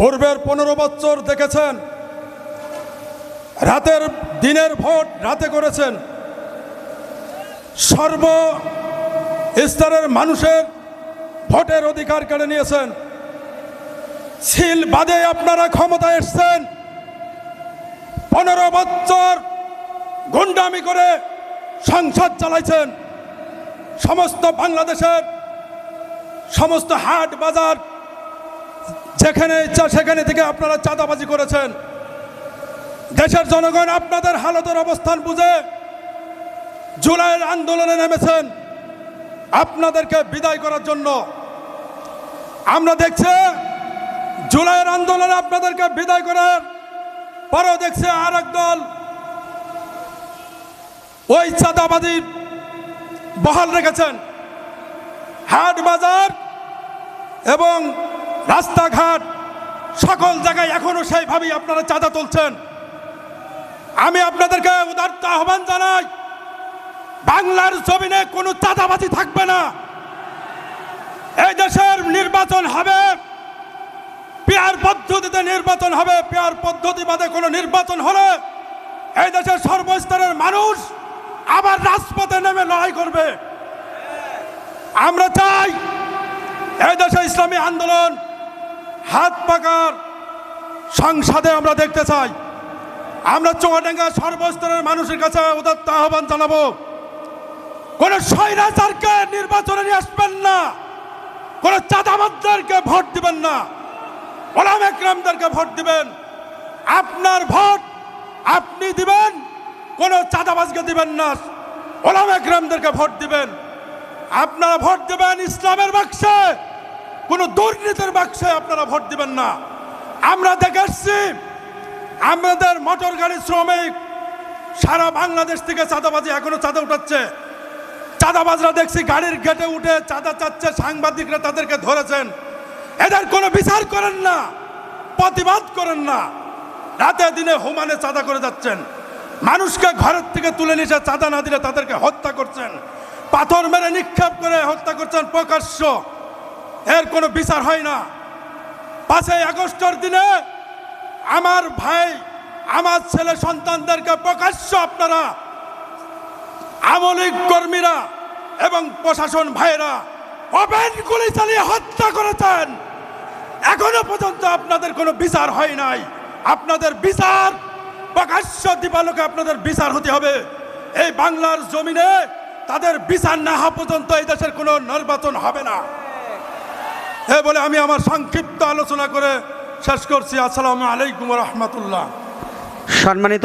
পূর্বের পনেরো বছর দেখেছেন। রাতের দিনের ভোট রাতে করেছেন। সর্ব স্তরের মানুষের ভোটের অধিকার কেড়ে নিয়েছেন। সিল বাদে আপনারা ক্ষমতায় এসছেন। পনেরো বছর গুন্ডামি করে সংসদ চালাইছেন। সমস্ত বাংলাদেশের সমস্ত হাট বাজার যেখানে ইচ্ছা, সেখানে থেকে আপনারা চাঁদাবাজি করেছেন। দেশের জনগণ আপনাদের হালতের অবস্থান বুঝে জুলাইয়ের আন্দোলনে নেমেছেন। আপনাদেরকে বিদায় করার জন্য আমরা দেখছি জুলাইয়ের আন্দোলনে আপনাদেরকে বিদায় করার পরেও দেখছে আর দল ওই চাঁদাবাদী বহাল রেখেছেন। হাট বাজার এবং রাস্তাঘাট, সকল জায়গায় এখনও সেইভাবেই আপনারা চাঁদা তুলছেন। আমি আপনাদেরকে উদার্ত আহ্বান জানাই, বাংলার জমিনে কোনো চাঁদাবাজি থাকবে না। এই দেশের নির্বাচন হবে, পেয়ার পদ্ধতিতে নির্বাচন হবে, পেয়ার পদ্ধতি বাদে কোনো নির্বাচন হলে এই দেশের সর্বস্তরের মানুষ আবার রাজপথে নেমে লড়াই করবে। আমরা চাই এই দেশে ইসলামী আন্দোলন হাত পাকার সংসদে আমরা দেখতে চাই। আমরা চুয়াডাঙ্গা সর্বস্তরের মানুষের কাছে উদাত্ত আহ্বান জানাব। কোন স্বৈরাচারকে নির্বাচনে নিয়ে আসবেন না। কোন চাঁদাবাদদেরকে ভোট দিবেন না। ওলাম একরামদেরকে ভোট দিবেন। আপনার ভোট আপনি দিবেন, কোন চাঁদাবাজকে দিবেন না। ওলাম একরামদেরকে ভোট দিবেন। আপনারা ভোট দেবেন ইসলামের বাক্সে। কোনো দুর্নীতির বাক্সে আপনারা ভোট দিবেন না। আমরা দেখে এসছি আমাদের মোটর গাড়ি শ্রমিক সারা বাংলাদেশ থেকে চাঁদাবাজি এখনও চাঁদা উঠাচ্ছে। চাঁদাবাজরা দেখছি গাড়ির গেটে উঠে চাঁদা চাচ্ছে, সাংবাদিকরা তাদেরকে ধরেছেন। এদের কোনো বিচার করেন না, প্রতিবাদ করেন না। রাতে দিনে হুমানে চাঁদা করে যাচ্ছেন। মানুষকে ঘরের থেকে তুলে নিয়ে চাঁদা না দিলে তাদেরকে হত্যা করছেন। পাথর মেরে নিক্ষেপ করে হত্যা করছেন প্রকাশ্য। এর কোনো বিচার হয় না। পাঁচই আগস্টের দিনে আমার ভাই, আমার ছেলে সন্তানদেরকে প্রকাশ্য আপনারা আমলিক কর্মীরা এবং প্রশাসন ভাইরা ওপেন গুলি চালিয়ে হত্যা করেছেন। এখনও পর্যন্ত আপনাদের কোনো বিচার হয় নাই। আপনাদের বিচার, প্রকাশ্য দিবালোকে আপনাদের বিচার হতে হবে। এই বাংলার জমিনে তাদের বিচার না হওয়া পর্যন্ত এই দেশের কোনো নির্বাচন হবে না। এ বলে আমি আমার সংক্ষিপ্ত আলোচনা করে শেষ করছি। আসসালামু আলাইকুম রহমতুল্লাহ। সম্মানিত